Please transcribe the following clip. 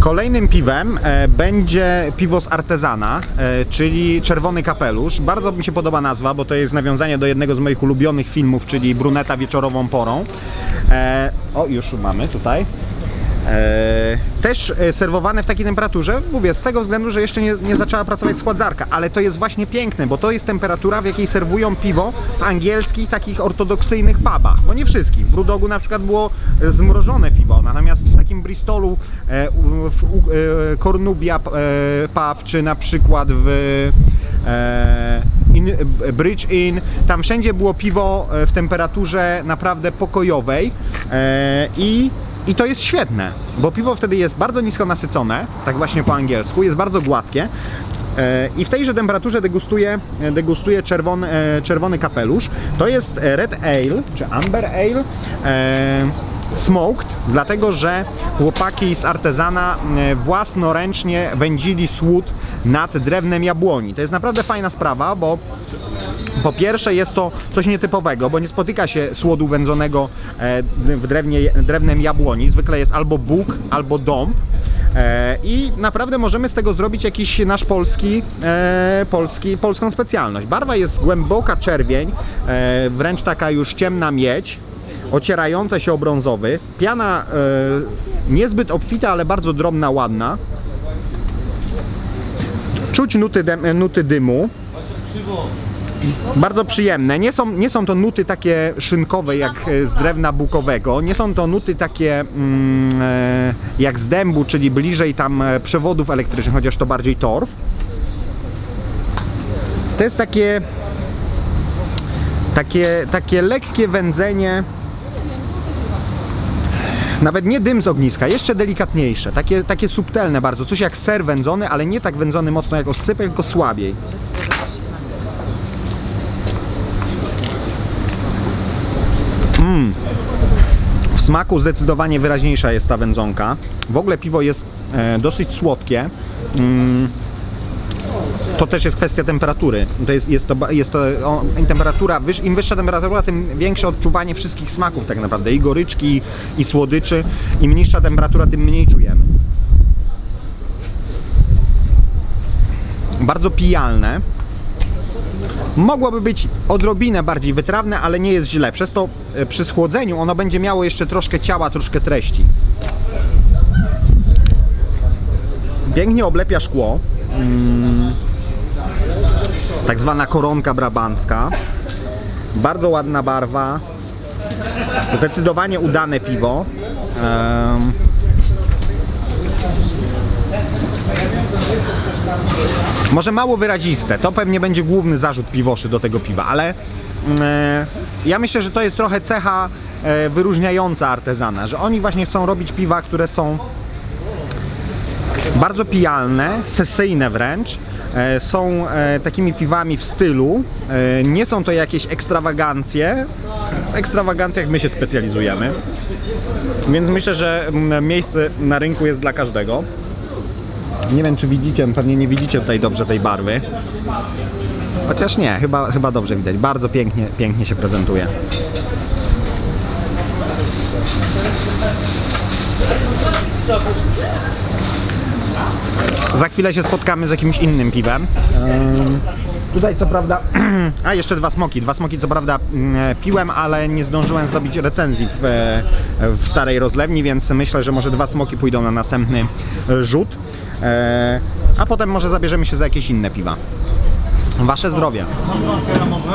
Kolejnym piwem e, będzie piwo z artezana, e, czyli Czerwony Kapelusz. Bardzo mi się podoba nazwa, bo to jest nawiązanie do jednego z moich ulubionych filmów, czyli Bruneta wieczorową porą. E, o, już mamy tutaj. E, też e, serwowane w takiej temperaturze, mówię, z tego względu, że jeszcze nie, nie zaczęła pracować składzarka, ale to jest właśnie piękne, bo to jest temperatura, w jakiej serwują piwo w angielskich, takich ortodoksyjnych pubach, bo nie wszystkich. W Brudogu na przykład było e, zmrożone piwo, natomiast w takim Bristolu, w Cornubia pub, czy na przykład w in, Bridge Inn, tam wszędzie było piwo w temperaturze naprawdę pokojowej i i to jest świetne, bo piwo wtedy jest bardzo nisko nasycone, tak właśnie po angielsku, jest bardzo gładkie. e, I w tejże temperaturze degustuje, degustuje czerwony, e, czerwony kapelusz. To jest e, Red Ale, czy Amber Ale, e, smoked, dlatego że chłopaki z artezana e, własnoręcznie wędzili słód nad drewnem jabłoni. To jest naprawdę fajna sprawa, bo po pierwsze jest to coś nietypowego, bo nie spotyka się słodu wędzonego e, w drewnie, drewnem jabłoni. Zwykle jest albo bóg, albo dąb. E, I naprawdę możemy z tego zrobić jakiś nasz polski, e, polski, polską specjalność. Barwa jest głęboka czerwień, wręcz taka już ciemna miedź, ocierająca się o brązowy. Piana niezbyt obfita, ale bardzo drobna, ładna. Czuć nuty, nuty dymu. Bardzo przyjemne. Nie są, nie są to nuty takie szynkowe jak e, z drewna bukowego. Nie są to nuty takie mm, e, jak z dębu, czyli bliżej tam e, przewodów elektrycznych, chociaż to bardziej torf. To jest takie takie, takie lekkie wędzenie. Nawet nie dym z ogniska, jeszcze delikatniejsze, takie, takie subtelne bardzo, coś jak ser wędzony, ale nie tak wędzony mocno jak oscypek, tylko słabiej. W smaku zdecydowanie wyraźniejsza jest ta wędzonka. W ogóle piwo jest e, dosyć słodkie. Mm. To też jest kwestia temperatury. To jest, jest to, jest to o, temperatura, wyż, im wyższa temperatura, tym większe odczuwanie wszystkich smaków tak naprawdę. I goryczki, i słodyczy. Im niższa temperatura, tym mniej czujemy. Bardzo pijalne. Mogłoby być odrobinę bardziej wytrawne, ale nie jest źle. Przez to e, przy schłodzeniu ono będzie miało jeszcze troszkę ciała, troszkę treści. Pięknie oblepia szkło. Mm. Tak zwana koronka brabancka. Bardzo ładna barwa. Zdecydowanie udane piwo. Em, Może mało wyraziste, to pewnie będzie główny zarzut piwoszy do tego piwa, ale e, ja myślę, że to jest trochę cecha e, wyróżniająca artezana, że oni właśnie chcą robić piwa, które są bardzo pijalne, sesyjne wręcz. E, Są takimi piwami w stylu. Nie są to jakieś ekstrawagancje. W ekstrawagancjach my się specjalizujemy. Więc myślę, że mm, miejsce na rynku jest dla każdego. Nie wiem, czy widzicie, pewnie nie widzicie tutaj dobrze tej barwy. Chociaż nie, chyba, chyba dobrze widać. Bardzo pięknie, pięknie się prezentuje. Za chwilę się spotkamy z jakimś innym piwem. Tutaj co prawda, a jeszcze dwa smoki. Dwa smoki co prawda mm, piłem, ale nie zdążyłem zdobić recenzji w, e, w starej rozlewni, więc myślę, że może dwa smoki pójdą na następny e, rzut. E, A potem może zabierzemy się za jakieś inne piwa. Wasze zdrowie. Można może?